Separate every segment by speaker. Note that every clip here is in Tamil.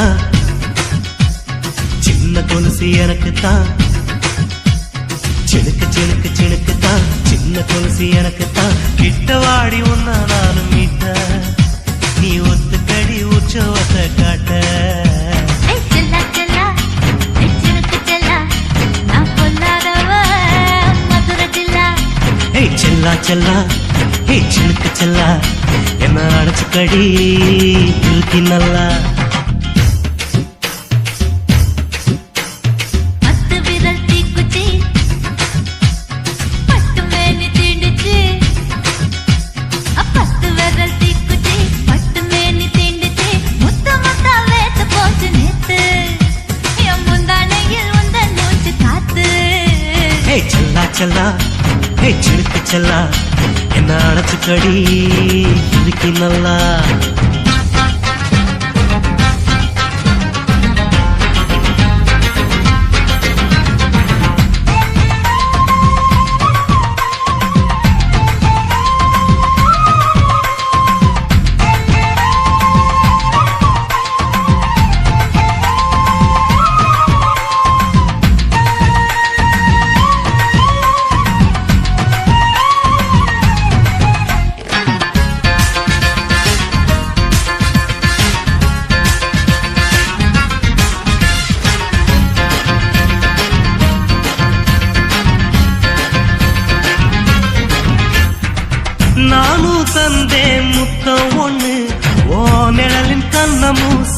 Speaker 1: தான் சின்ன கொலுசு எனக்கு தான் சினுக்கு சினுக்கு சினுக்கு தான் சின்ன கொலுசு எனக்கு தான் கிட்ட வாடி உன்னா நானும் மீட்ட நீ ஒத்துக்கடி உற்சவத்தை காட்ட
Speaker 2: செல்லா செல்லா. ஏய் சினுக்கு செல்லா. நான் பொல்லாதவ. மதுரை ஜில்லா
Speaker 1: செல்லா. ஹே ஏய் செல்லா. என்ன அடைச்சுக்கடி இருக்கு நல்லா.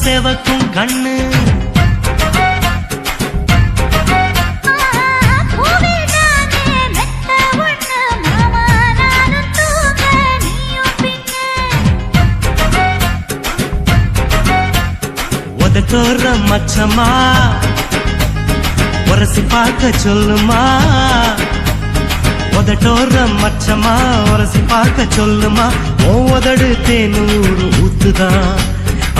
Speaker 1: செவக்கும் கண்ணு. தோற மச்சமா உரசி பார்க்க சொல்லுமா. உதட்டோற மச்சமா உரசி பார்க்க சொல்லுமா. ஓ உதடு தேனூறு ஊத்துதான்.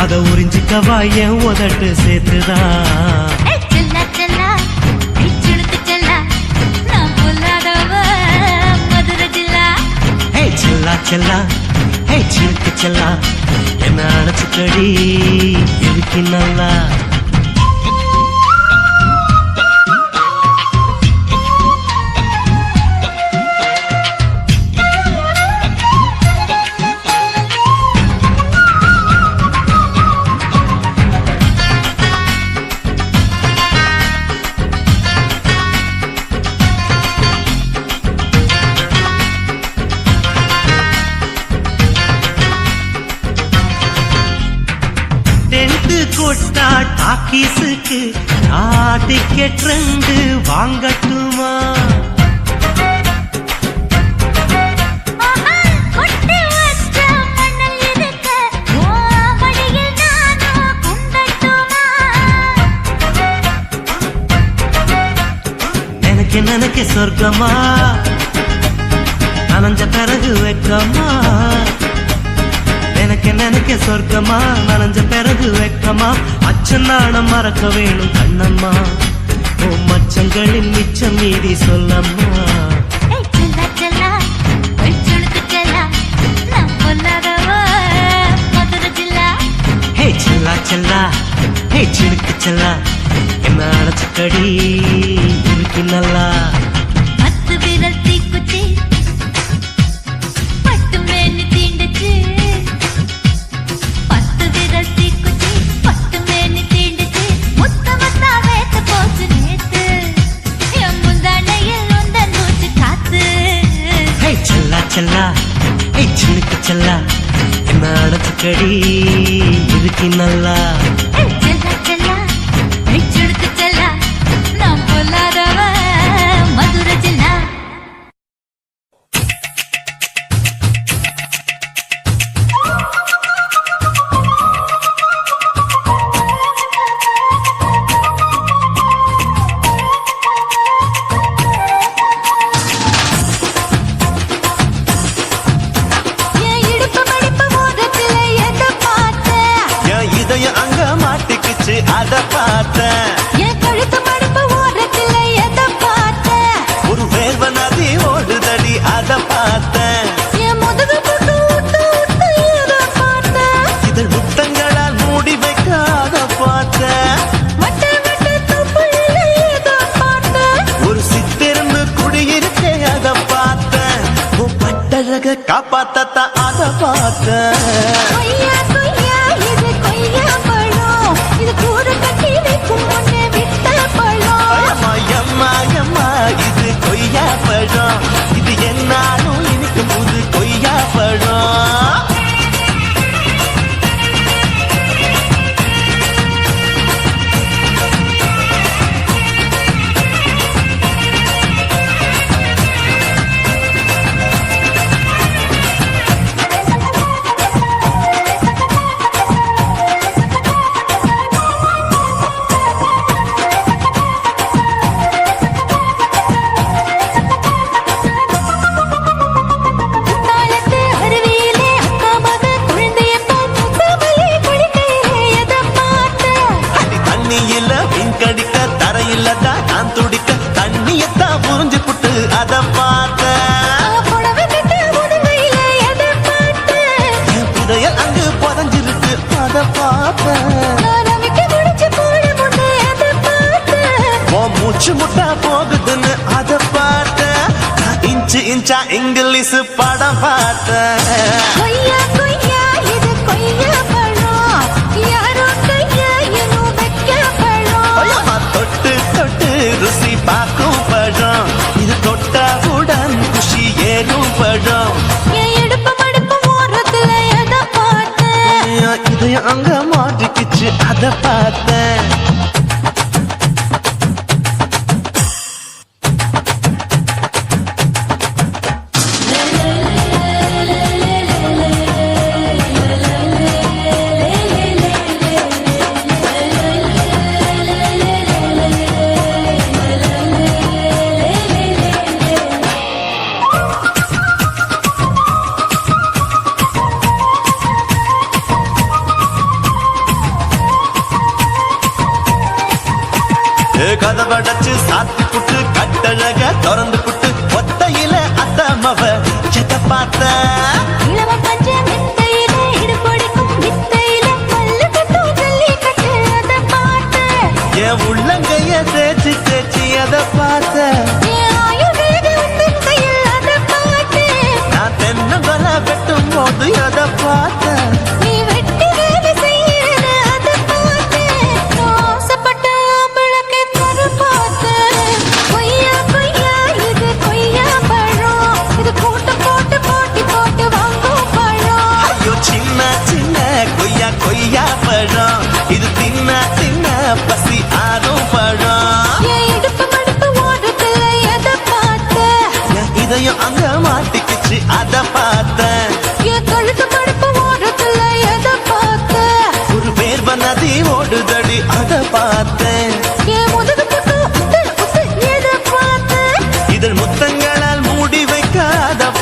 Speaker 1: அத உறிஞ்சிக்கவா என் உதட்டு சேர்த்துதான்
Speaker 2: செல்லா செல்லா
Speaker 1: ஹே சிலுக்கு செல்லா. என்ன அணைச்சுக்கடி இருக்கு நல்லா? எனக்கு நினைக்க சொர்க்கமா? நனைஞ்ச பிறகு வெக்கமா? எனக்கு நினைக்க சொர்க்கமா? நனைஞ்ச பிறகு வெக்கமா? அச்சன் நாணம் மறக்க வேணும் கண்ணம்மா. ஓ மச்சங்களின் மிச்சம் மீதி சொல்லம்மா.
Speaker 2: செல்லா செல்லா
Speaker 1: ஹே சினுக்கு செல்லா என்ன அடைச்சுக்கடி இருக்கு நல்லா. செல்லா என்ன அடைச்சுக்கடி இருக்கு நல்லா.
Speaker 3: அத பார்த்தேன்.
Speaker 2: என் கழுத்து மடுப்பு ஓரத்தில் எத பார்த்தேன்?
Speaker 3: ஒரு வேர்வ நதி ஓடுதடி அத பார்த்தேன்.
Speaker 2: என் முதுகு புட்டு உட்டு உட்டு எத பார்த்தேன்?
Speaker 3: இதழ் முத்தங்களால் மூடி வைக்காத பார்த்தேன். காப்பாத்தத்தான் அத பார்த்தேன். இங்கிலீஷ் படம் பார்த்தேன். இதயம் அங்க மாட்டிக்கிச்சு அதை பார்த்தேன். நம்மவ செத்த பார்த்த. என் உள்ளங்கைய
Speaker 2: தேச்சு தேச்சு அதை பார்த்த.
Speaker 3: நான் வெட்டும் போது
Speaker 2: அதை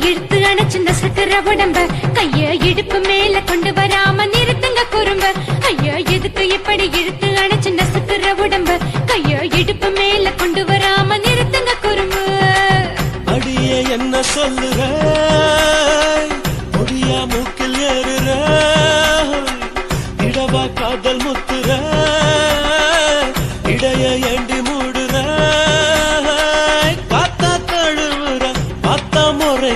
Speaker 2: இழுத்து அணைச்சிருந்த சக்கர உடம்ப கைய